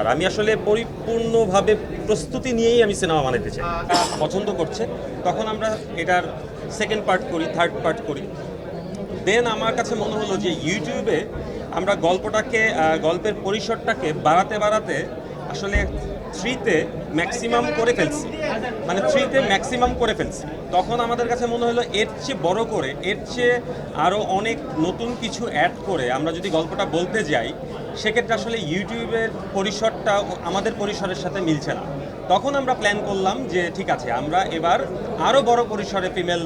আর আমি আসলে পরিপূর্ণভাবে প্রস্তুতি নিয়েই আমি সিনেমা বানাতে চাই। পছন্দ করছে। তখন আমরা এটার সেকেন্ড পার্ট করি থার্ড পার্ট করি। দেন আমার কাছে মনে হলো যে ইউটিউবে আমরা গল্পটাকে গল্পের পরিসরটাকে বাড়াতে বাড়াতে আসলে থ্রিতে ম্যাক্সিমাম করে ফেলছি। মানে থ্রিতে ম্যাক্সিমাম করে ফেলছি। তখন আমাদের কাছে মনে হলো এর চেয়ে বড় করে, এর চেয়ে আরও অনেক নতুন কিছু অ্যাড করে আমরা যদি গল্পটা বলতে যাই সেক্ষেত্রে আসলে ইউটিউবের পরিসরটা আমাদের পরিসরের সাথে মিলছে না। তখন আমরা প্ল্যান করলাম যে ঠিক আছে, আমরা এবার আরও বড় পরিসরে ফিমেল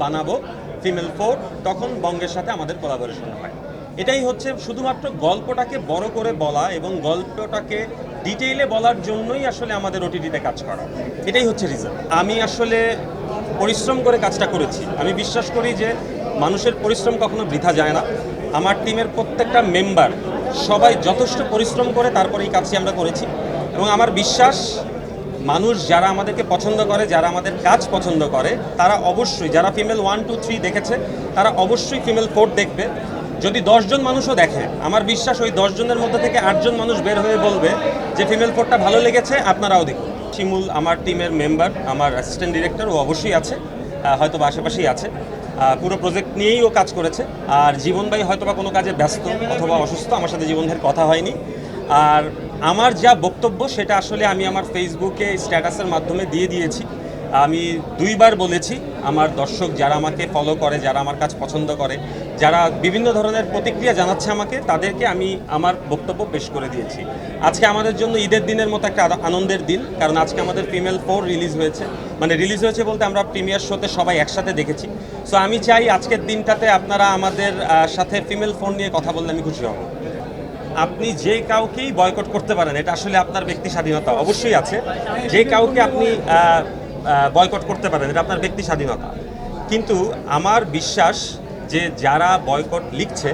বানাবো ফিমেল ফোর তখন বঙ্গের সাথে আমাদের কোলাবোরেশন হয়। এটাই হচ্ছে শুধুমাত্র গল্পটাকে বড় করে বলা এবং গল্পটাকে ডিটেইলে বলার জন্যই আসলে আমাদের ওটিটিতে কাজ করা। এটাই হচ্ছে রিজন আমি আসলে পরিশ্রম করে কাজটা করেছি। আমি বিশ্বাস করি যে মানুষের পরিশ্রম কখনো বৃথা যায় না। আমার টিমের প্রত্যেকটা মেম্বার সবাই যথেষ্ট পরিশ্রম করে তারপরে এই কাজটি আমরা করেছি। এবং আমার বিশ্বাস, মানুষ যারা আমাদেরকে পছন্দ করে, যারা আমাদের কাজ পছন্দ করে, তারা অবশ্যই, যারা ফিমেল ওয়ান টু থ্রি দেখেছে, তারা অবশ্যই ফিমেল ফোর দেখবে। যদি দশজন মানুষও দেখে, আমার বিশ্বাস ওই দশজনের মধ্যে থেকে আটজন মানুষ বের হয়ে বলবে যে ফিমেল ফোরটা ভালো লেগেছে, আপনারাও দেখুন। শিমুল, আমার টিমের মেম্বার আমার অ্যাসিস্ট্যান্ট ডিরেক্টর ও অবশ্যই আছে হয়তো আশেপাশেই আছে। পুরো প্রজেক্ট নিয়েই ও কাজ করেছে। আর জীবন ভাই হয়তো বা কোনো কাজে ব্যস্ত অথবা অসুস্থ, আমার সাথে জীবন ভাইয়ের কথা হয়নি। আর আমার যা বক্তব্য সেটা আসলে আমি আমার ফেসবুকে স্ট্যাটাসের মাধ্যমে দিয়ে দিয়েছি। আমি দুইবার বলেছি, আমার দর্শক যারা আমাকে ফলো করে, যারা আমার কাজ পছন্দ করে, যারা বিভিন্ন ধরনের প্রতিক্রিয়া জানাচ্ছে আমাকে, তাদেরকে আমি আমার বক্তব্য পেশ করে দিয়েছি। আজকে আমাদের জন্য ঈদের দিনের মতো একটা আনন্দের দিন, কারণ আজকে আমাদের ফিমেল ফোর রিলিজ হয়েছে। মানে রিলিজ হয়েছে বলতে আমরা প্রিমিয়ার শোতে সবাই একসাথে দেখেছি। সো আমি চাই আজকের দিনটাতে আপনারা আমাদের সাথে ফিমেল ফোন নিয়ে কথা বললে আমি খুশি হব। আপনি যে কাউকেই বয়কট করতে পারেন, এটা আসলে আপনার ব্যক্তি স্বাধীনতা অবশ্যই আছে। যে কাউকে আপনি বয়কট করতে পারেন, এটা আপনার ব্যক্তি স্বাধীনতা। কিন্তু আমার বিশ্বাস যে যারা বয়কট লিখছে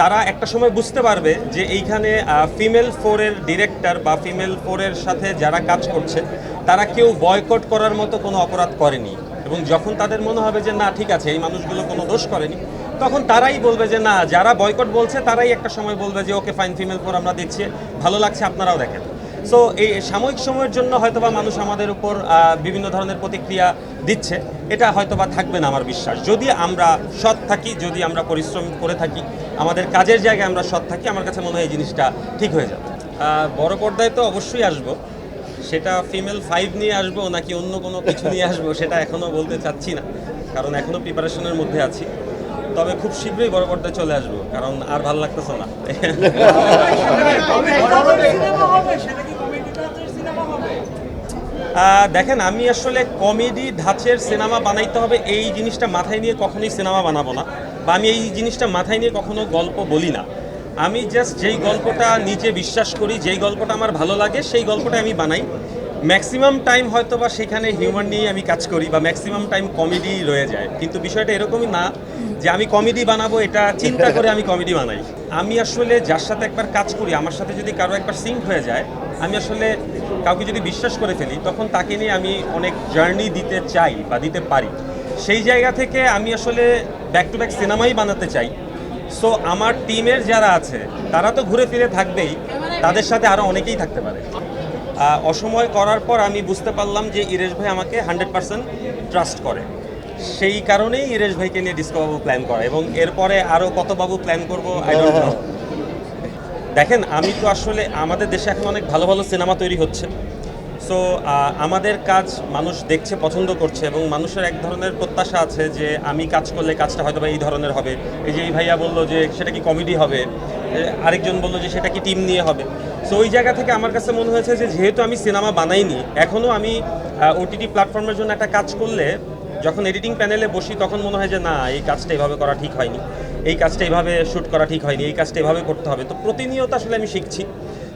তারা একটা সময় বুঝতে পারবে যে এইখানে ফিমেল ফোরের ডিরেক্টর বা ফিমেল ফোরের সাথে যারা কাজ করছে, তারা কেউ বয়কট করার মতো কোনো অপরাধ করেনি। এবং যখন তাদের মনে হবে যে, না, ঠিক আছে, এই মানুষগুলো কোনো দোষ করেনি, তখন তারাই বলবে যে, না, যারা বয়কট বলছে, তারাই একটা সময় বলবে যে, ওকে ফাইন ফিমেল ফোর আমরা দেখছি ভালো লাগছে, আপনারাও দেখেন। সো এই সাময়িক সময়ের জন্য হয়তোবা মানুষ আমাদের উপর বিভিন্ন ধরনের প্রতিক্রিয়া দিচ্ছে। এটা হয়তোবা থাকবে না, আমার বিশ্বাস। যদি আমরা সৎ থাকি, যদি আমরা পরিশ্রম করে থাকি, আমাদের কাজের জায়গায় আমরা সৎ থাকি, আমার কাছে মনে হয় এই জিনিসটা ঠিক হয়ে যাবে। বড় পর্দায় তো অবশ্যই আসব। সেটা ফিমেল ফাইভ নিয়ে আসব নাকি অন্য কোনো কিছু নিয়ে আসব সেটা এখনও বলতে চাচ্ছি না, কারণ এখনও প্রিপারেশনের মধ্যে আছি। তবে খুব শীঘ্রই বড় পর্দায় চলে আসব, কারণ আর ভালো লাগতেছে না। দেখেন, আমি আসলে কমেডি ধাঁচের সিনেমা বানাইতে হবে, এই জিনিসটা মাথায় নিয়ে কখনোই সিনেমা বানাবো না, বা আমি এই জিনিসটা মাথায় নিয়ে কখনো গল্প বলি না। আমি জাস্ট যেই গল্পটা নিজে বিশ্বাস করি, যেই গল্পটা আমার ভালো লাগে, সেই গল্পটা আমি বানাই। ম্যাক্সিমাম টাইম হয়তো বা সেখানে হিউম্যান নিয়েই আমি কাজ করি বা ম্যাক্সিমাম টাইম কমেডি রয়ে যায়। কিন্তু বিষয়টা এরকমই না যে আমি কমেডি বানাবো, এটা চিন্তা করে আমি কমেডি বানাই। আমি আসলে যার সাথে একবার কাজ করি, আমার সাথে যদি কারও একবার সিঙ্ক হয়ে যায়, আমি আসলে কাউকে যদি বিশ্বাস করে ফেলি, তখন তাকে নিয়ে আমি অনেক জার্নি দিতে চাই বা দিতে পারি। সেই জায়গা থেকে আমি আসলে ব্যাক টু ব্যাক সিনেমাই বানাতে চাই। সো আমার টিমের যারা আছে, তারা তো ঘুরে ফিরে থাকবেই। তাদের সাথে আরও অনেকেই থাকতে পারে। অসময় করার পর আমি বুঝতে পারলাম যে ইরেশ ভাই আমাকে হান্ড্রেড পার্সেন্ট ট্রাস্ট করে। সেই কারণেই ইরেশ ভাইকে নিয়ে ডিস্কোবাবু প্ল্যান করা। এবং এরপরে আরও কত বাবু প্ল্যান করব দেখেন, আমি তো আসলে আমাদের দেশে এখন অনেক ভালো ভালো সিনেমা তৈরি হচ্ছে। সো আমাদের কাজ মানুষ দেখছে, পছন্দ করছে এবং মানুষের এক ধরনের প্রত্যাশা আছে যে আমি কাজ করলে কাজটা হয়তো এই ধরনের হবে। এই যে এই ভাইয়া বলল যে সেটা কি কমেডি হবে আরেকজন বলল যে সেটা কি টিম নিয়ে হবে। সো ওই জায়গা থেকে আমার কাছে মনে হয়েছে যে যেহেতু আমি সিনেমা বানাইনি এখনও আমি ওটিটি প্ল্যাটফর্মের জন্য একটা কাজ করলে যখন এডিটিং প্যানেলে বসি তখন মনে হয় যে না, এই কাজটা এভাবে করা ঠিক হয়নি। এই কাজটা এভাবে শ্যুট করা ঠিক হয়নি, এই কাজটা এভাবে করতে হবে। তো প্রতিনিয়ত আসলে আমি শিখছি।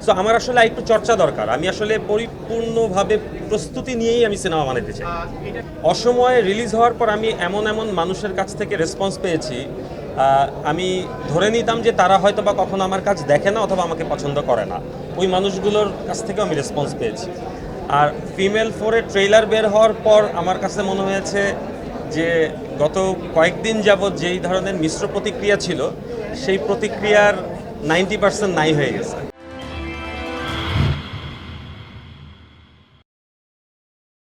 সো আমার আসলে একটু চর্চা দরকার। আমি আসলে পরিপূর্ণভাবে প্রস্তুতি নিয়েই আমি সিনেমা বানাতে চাই। অসময়ে রিলিজ হওয়ার পর আমি এমন এমন মানুষের কাছ থেকে রেসপন্স পেয়েছি। আমি ধরে নিতাম যে তারা হয়তো বা কখনো আমার কাজ দেখে না অথবা আমাকে পছন্দ করে না। ওই মানুষগুলোর কাছ থেকেও আমি রেসপন্স পেয়েছি। আর ফিমেল ফোরে ট্রেইলার বের হওয়ার পর আমার কাছে মনে হয়েছে যে গত কয়েকদিন যাবৎ যেই ধরনের মিশ্র প্রতিক্রিয়া ছিল, সেই প্রতিক্রিয়ার নাইনটি পার্সেন্ট নাই হয়ে গেছে।